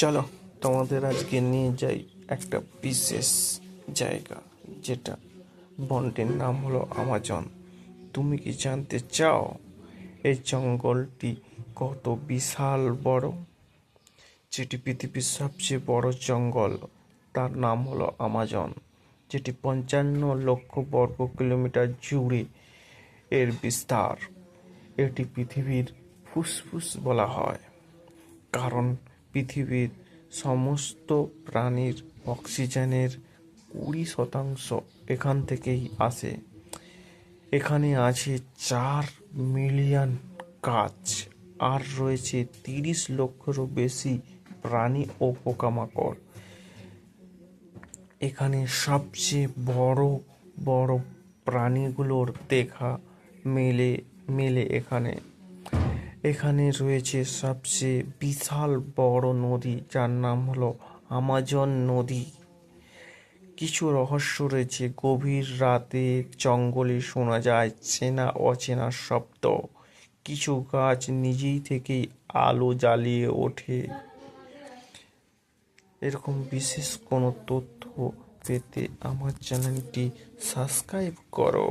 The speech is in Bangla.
চলো, তোমাদের আজকে নিয়ে যাই একটা বিশেষ জায়গা, যেটা বনটির নাম হলো আমাজন। তুমি কি জানতে চাও এই জঙ্গলটি কত বিশাল বড়? যেটি পৃথিবীর সবচেয়ে বড় জঙ্গল, তার নাম হলো আমাজন, যেটি পঞ্চান্ন লক্ষ বর্গ কিলোমিটার জুড়ে এর বিস্তার। এটি পৃথিবীর ফুসফুস বলা হয়, কারণ পৃথিবীর সমস্ত প্রাণীর অক্সিজেনের কুড়ি শতাংশ এখান থেকেই আসে। এখানে আছে চার মিলিয়ন গাছ আর রয়েছে তিরিশ লক্ষেরও বেশি প্রাণী ও পোকামাকড়। এখানে সবচেয়ে বড় বড় প্রাণীগুলোর দেখা মেলে মেলে এখানে। এখানে রয়েছে সবচেয়ে বিশাল বড় নদী, যার নাম হলো আমাজন নদী। কিছু রহস্য রয়েছে। গভীর রাতে জঙ্গলে শোনা যায় চেনা অচেনা শব্দ। কিছু গাছ নিজেই থেকেই আলো জ্বালিয়ে ওঠে। এরকম বিশেষ কোনো তথ্য পেতে আমার চ্যানেলটি সাবস্ক্রাইব করো।